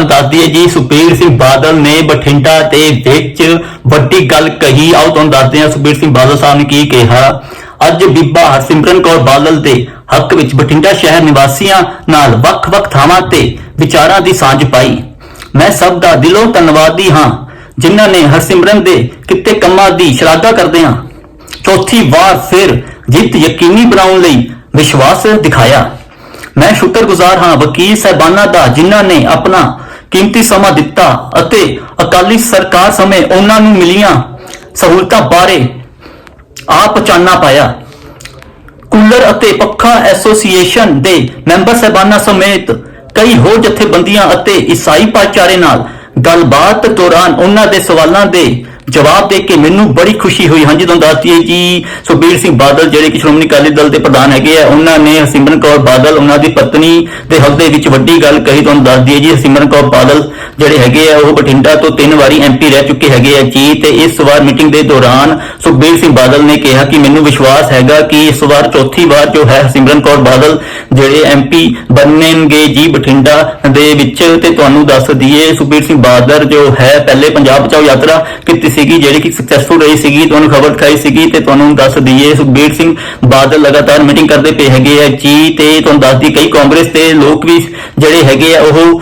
ਤੁਹਾਨੂੰ ਦੱਸ ਦਈਏ ਜੀ, ਸੁਖਬੀਰ ਸਿੰਘ ਬਾਦਲ ਨੇ ਬਠਿੰਡਾ ਦੇ ਵਿੱਚ ਵੱਡੀ ਗੱਲ ਕਹੀ। ਆਓ ਤੁਹਾਨੂੰ ਦੱਸਦੇ ਹਾਂ, ਸੁਖਬੀਰ ਸਿੰਘ ਬਾਦਲ ਸਾਹਿਬ ਨੇ ਕੀ ਕਿਹਾ। ਅੱਜ ਬੀਬਾ ਹਰਸਿਮਰਨ ਕੌਰ ਬਾਦਲ ਦੇ ਹੱਕ ਵਿੱਚ ਬਠਿੰਡਾ ਸ਼ਹਿਰ ਨਿਵਾਸੀਆਂ ਨਾਲ ਵੱਖ-ਵੱਖ ਥਾਵਾਂ ਤੇ ਵਿਚਾਰਾਂ ਦੀ ਸਾਂਝ ਪਾਈ। ਮੈਂ ਸਭ ਦਾ ਦਿਲੋਂ ਧੰਨਵਾਦੀ ਹਾਂ, ਜਿਨ੍ਹਾਂ ਨੇ ਹਰਸਿਮਰਨ ਦੇ ਕਿਤੇ ਕੰਮਾਂ ਦੀ ਸ਼ਲਾਘਾ ਕਰਦੇ ਹਾਂ। ਚੌਥੀ ਵਾਰ ਫਿਰ ਜਿੱਤ ਯਕੀਨੀ ਬਣਾਉਣ ਲਈ ਵਿਸ਼ਵਾਸ ਦਿਖਾਇਆ। ਮੈਂ ਸ਼ੁਕਰਗੁਜ਼ਾਰ ਹਾਂ ਵਕੀਲ ਸਹਿਬਾਨਾਂ ਦਾ, ਜਿਨ੍ਹਾਂ ਨੇ ਆਪਣਾ ਕੀਮਤੀ ਸਮਾਂ ਦਿੱਤਾ ਅਤੇ ਅਕਾਲੀ ਸਰਕਾਰ ਸਮੇਂ ਉਹਨਾਂ ਨੂੰ ਮਿਲੀਆਂ ਸਹੂਲਤਾਂ ਬਾਰੇ ਆਪ ਚਾਨਣਾ ਪਾਇਆ। ਕੂਲਰ ਅਤੇ ਪੱਖਾ ਐਸੋਸੀਏਸ਼ਨ ਦੇ ਮੈਂਬਰ ਸਹਿਬਾਨਾਂ ਸਮੇਤ ਕਈ ਹੋਰ ਜਥੇਬੰਦੀਆਂ ਅਤੇ ਈਸਾਈ ਭਾਈਚਾਰੇ ਨਾਲ ਗੱਲਬਾਤ ਦੌਰਾਨ ਉਹਨਾਂ ਦੇ ਸਵਾਲਾਂ ਦੇ ਜਵਾਬ ਦੇ ਕੇ ਮੈਨੂੰ ਬੜੀ ਖੁਸ਼ੀ ਹੋਈ। ਹਾਂਜੀ, ਤੁਹਾਨੂੰ ਦੱਸਦੀ ਹੈ ਜੀ ਸੁਖਬੀਰ ਸਿੰਘ ਬਾਦਲ ਜਿਹੜੇ ਕਿ ਸ਼੍ਰੋਮਣੀ ਅਕਾਲੀ ਦਲ ਦੇ ਪ੍ਰਧਾਨ ਹੈਗੇ ਆ, ਉਹਨਾਂ ਨੇ ਹਰਸਿਮਰਨ ਕੌਰ ਬਾਦਲ, ਉਹਨਾਂ ਦੀ ਪਤਨੀ ਦੇ ਹੱਕ ਦੇ ਵਿੱਚ ਵੱਡੀ ਗੱਲ ਕਹੀ। ਤੁਹਾਨੂੰ ਦੱਸਦੀ ਹੈ ਜੀ, ਹਰਸਿਮਰਨ ਕੌਰ ਬਾਦਲ ਜਿਹੜੇ ਹੈਗੇ ਆ, ਉਹ ਬਠਿੰਡਾ ਤੋਂ ਤਿੰਨ ਵਾਰੀ ਐਮਪੀ ਰਹਿ ਚੁੱਕੇ ਹੈਗੇ ਆ ਜੀ, ਤੇ ਇਸ ਵਾਰ ਮੀਟਿੰਗ ਦੇ ਦੌਰਾਨ ਸੁਖਬੀਰ ਸਿੰਘ ਬਾਦਲ ਨੇ ਕਿਹਾ ਕਿ ਮੈਨੂੰ ਵਿਸ਼ਵਾਸ ਹੈਗਾ ਕਿ ਇਸ ਵਾਰ ਚੌਥੀ ਵਾਰ ਜੋ ਹੈ ਹਰਸਿਮਰਨ ਕੌਰ ਬਾਦਲ ਜਿਹੜੇ ਐਮਪੀ ਬਣਨਗੇ, ਜੀ ਬਠਿੰਡਾ ਦੇ ਵਿੱਚ ਤੇ ਤੁਹਾਨੂੰ ਦੱਸ ਦਈਏ ਸੁਖਬੀਰ ਸਿੰਘ ਬਾਦਲ ਜੋ ਹੈ ਪਹਿਲੇ ਪੰਜਾਬ ਬਚਾਓ ਯਾਤਰਾ ਕੀਤੀ ਸੀਗੀ, ਜਿਹੜੀ ਕਿ ਸਕਸੈਸਫੁਲ ਰਹੀ ਸੀਗੀ, ਤੁਹਾਨੂੰ ਖਬਰ ਦਿਖਾਈ ਸੀਗੀ ਤੇ ਤੁਹਾਨੂੰ ਦੱਸ ਦਈਏ ਸੁਖਬੀਰ ਸਿੰਘ ਬਾਦਲ ਲਗਾਤਾਰ ਮੀਟਿੰਗ ਕਰਦੇ ਪਏ ਹੈਗੇ ਆ ਜੀ ਤੇ ਤੁਹਾਨੂੰ ਦੱਸ ਦਈਏ ਕਈ ਕਾਂਗਰਸ ਦੇ ਲੋਕ ਵੀ ਜਿਹੜੇ ਹੈਗੇ ਆ ਉਹ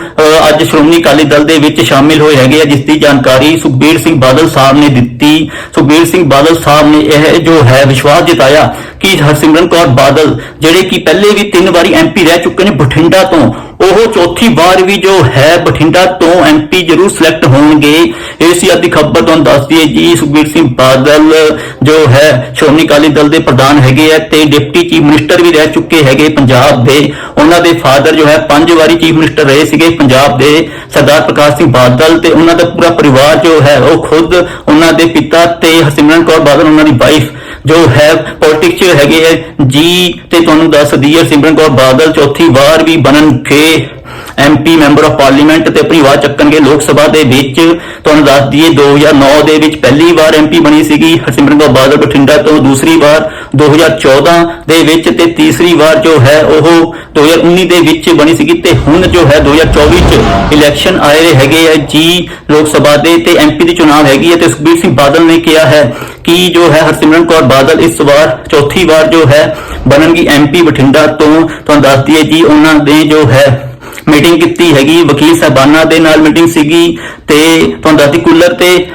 ਅੱਜ ਸ਼੍ਰੋਮਣੀ ਅਕਾਲੀ ਦਲ ਦੇ ਵਿੱਚ ਸ਼ਾਮਿਲ ਹੋਏ ਹੈਗੇ ਆ, ਜਿਸ ਦੀ ਜਾਣਕਾਰੀ ਸੁਖਬੀਰ ਸਿੰਘ ਬਾਦਲ ਸਾਹਿਬ ਨੇ ਦਿੱਤੀ। ਸੁਖਬੀਰ ਸਿੰਘ ਬਾਦਲ ਸਾਹਿਬ ਨੇ ਇਹ ਜੋ ਹੈ ਵਿਸ਼ਵਾਸ ਜਤਾਇਆ ਕਿ ਹਰਸਿਮਰਨ ਕੌਰ ਬਾਦਲ, ਜਿਹੜੇ ਕਿ ਪਹਿਲੇ ਵੀ ਤਿੰਨ ਵਾਰੀ ਐਮਪੀ ਰਹਿ ਚੁੱਕੇ ਨੇ ਬਠਿੰਡਾ ਤੋਂ ਉਹ ਚੌਥੀ ਵਾਰ ਵੀ ਜੋ ਹੈ ਬਠਿੰਡਾ ਤੋਂ ਐਮਪੀ ਜ਼ਰੂਰ ਸਿਲੈਕਟ ਹੋਣਗੇ। ਇਸ ਦੀ ਅੱਧੀ ਖਬਰ, ਤੁਹਾਨੂੰ ਦੱਸਦੀ ਦਈਏ ਜੀ, ਸੁਖਬੀਰ ਸਿੰਘ ਬਾਦਲ ਜੋ ਹੈ ਸ਼੍ਰੋਮਣੀ ਅਕਾਲੀ ਦਲ ਦੇ ਪ੍ਰਧਾਨ ਹੈਗੇ ਆ ਤੇ ਡਿਪਟੀ ਚੀਫ ਮਿਨਿਸਟਰ ਵੀ ਰਹਿ ਚੁੱਕੇ ਹੈਗੇ ਪੰਜਾਬ ਦੇ। ਉਹਨਾਂ ਦੇ ਫਾਦਰ ਜੋ ਹੈ ਪੰਜ ਵਾਰੀ ਚੀਫ ਮਿਨਿਸਟਰ ਰਹੇ ਸੀਗੇ ਪੰਜਾਬ ਦੇ ਸਰਦਾਰ ਪ੍ਰਕਾਸ਼ ਸਿੰਘ ਬਾਦਲ ਤੇ ਉਹਨਾਂ ਦਾ ਪੂਰਾ ਪਰਿਵਾਰ ਜੋ ਹੈ ਉਹ ਖੁਦ ਉਹਨਾਂ ਦੇ ਪਿਤਾ ਤੇ ਹਰਸਿਮਰਨ ਕੌਰ ਬਾਦਲ, ਉਹਨਾਂ ਦੀ ਵਾਈਫ ਜੋ ਹੈ ਪੋਲਿਟਿਕਸ 'ਚ ਹੈਗੇ ਹੈ ਜੀ ਤੇ ਤੁਹਾਨੂੰ ਦੱਸ ਦਈਏ ਸਿਮਰਨ ਕੌਰ ਬਾਦਲ ਚੌਥੀ ਵਾਰ ਵੀ ਬਣਨਗੇ। Yeah. MP member of parliament ਤੇ ਆਪਣੀ ਆਵਾਜ਼ ਚੱਕਣਗੇ ਲੋਕ ਸਭਾ ਦੇ ਵਿੱਚ। ਤੁਹਾਨੂੰ ਦੱਸ ਦਈਏ 2009 ਦੇ ਵਿੱਚ ਪਹਿਲੀ ਵਾਰ ਐਮਪੀ ਬਣੀ ਸੀਗੀ ਹਰਸਿਮਰਨ ਕੌਰ ਬਾਦਲ ਬਠਿੰਡਾ ਤੋਂ, ਦੂਸਰੀ ਵਾਰ 2014 ਦੇ ਵਿੱਚ ਤੇ ਤੀਸਰੀ ਵਾਰ ਜੋ ਹੈ ਉਹ 2019 ਦੇ ਵਿੱਚ ਬਣੀ ਸੀਗੀ ਤੇ ਹੁਣ ਜੋ ਹੈ 2024 ਚ ਇਲੈਕਸ਼ਨ ਆਏ ਰਹੇ ਹੈਗੇ ਆ ਜੀ ਲੋਕ ਸਭਾ ਦੇ ਤੇ ਐਮਪੀ ਦੀ ਚੋਣ ਹੈਗੀ ਹੈ ਤੇ ਸੁਖਬੀਰ ਸਿੰਘ ਬਾਦਲ ਨੇ ਕਿਹਾ ਹੈ ਕਿ ਜੋ ਹੈ ਹਰਸਿਮਰਨ ਕੌਰ ਬਾਦਲ ਇਸ ਵਾਰ ਚੌਥੀ ਵਾਰ ਜੋ ਹੈ ਬਣਨਗੀ ਐਮਪੀ ਬਠਿੰਡਾ ਤੋਂ। ਤੁਹਾਨੂੰ ਦੱਸ ਦਈਏ ਜੀ ਉਹਨਾਂ ਦੇ ਜੋ ਹੈ ਮੀਟਿੰਗ ਕੀਤੀ ਹੈਗੀ, ਵਕੀਲ ਸਾਹਿਬਾਨਾਂ ਦੇ ਨਾਲ ਮੀਟਿੰਗ ਸੀਗੀ ਤੇ ਤੁਹਾਨੂੰ ਦੱਸਦੀ ਕੂਲਰ ਤੇ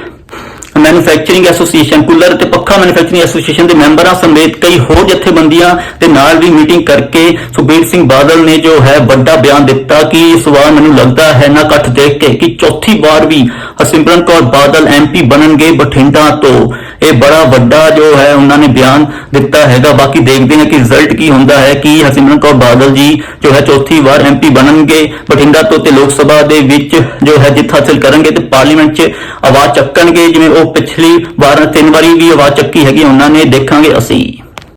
ਮੈਨੂਫੈਕਚਰਿੰਗ ਐਸੋਸੀਏਸ਼ਨ ਕੂਲਰ ਤੇ ਪੱਖਾ ਮੈਨੂਫੈਕਚਰਿੰਗ ਐਸੋਸੀਏਸ਼ਨ ਦੇ ਮੈਂਬਰਾਂ ਸਮੇਤ ਕਈ ਹੋਰ ਜਥੇਬੰਦੀਆਂ ਦੇ ਨਾਲ ਵੀ ਮੀਟਿੰਗ ਕਰਕੇ ਸੁਖਬੀਰ ਸਿੰਘ ਬਾਦਲ ਨੇ ਜੋ ਹੈ ਵੱਡਾ ਬਿਆਨ ਦਿੱਤਾ ਕਿ ਇਸ ਵਾਰ ਮੈਨੂੰ ਲੱਗਦਾ ਹੈ ਨਾ ਇਕੱਠ ਦੇਖ ਕੇ ਕਿ ਚੌਥੀ ਵਾਰ ਵੀ ਹਰਸਿਮਰਨ ਕੌਰ ਬਾਦਲ ਐਮਪੀ ਬਣਨਗੇ ਬਠਿੰਡਾ ਤੋਂ। ਇਹ ਬੜਾ ਵੱਡਾ ਜੋ ਹੈ ਉਹਨਾਂ ਨੇ ਬਿਆਨ ਦਿੱਤਾ ਹੈਗਾ। ਬਾਕੀ ਦੇਖਦੇ ਹਾਂ ਕਿ ਰਿਜ਼ਲਟ ਕੀ ਹੁੰਦਾ ਹੈ, ਕਿ ਹਰਸਿਮਰਨ ਕੌਰ ਬਾਦਲ ਜੀ ਜੋ ਹੈ ਚੌਥੀ ਵਾਰ ਐਮਪੀ ਬਣਨਗੇ, ਬਠਿੰਡਾ ਤੋਂ ਤੇ ਲੋਕ ਸਭਾ ਦੇ ਵਿੱਚ ਜੋ ਹੈ ਜਿੱਤ ਹਾਸਲ ਕਰਨਗੇ ਤੇ ਪਾਰਲੀਮੈਂਟ 'ਚ ਆਵਾਜ਼ ਚੱਕਣਗੇ, ਜਿਵੇਂ ਉਹ ਪਿਛਲੀ ਵਾਰ ਤਿੰਨ ਵਾਰੀ ਵੀ ਆਵਾਜ਼ ਚੱਕੀ ਹੈਗੀ, ਉਹਨਾਂ ਨੇ ਦੇਖਾਂਗੇ ਅਸੀਂ।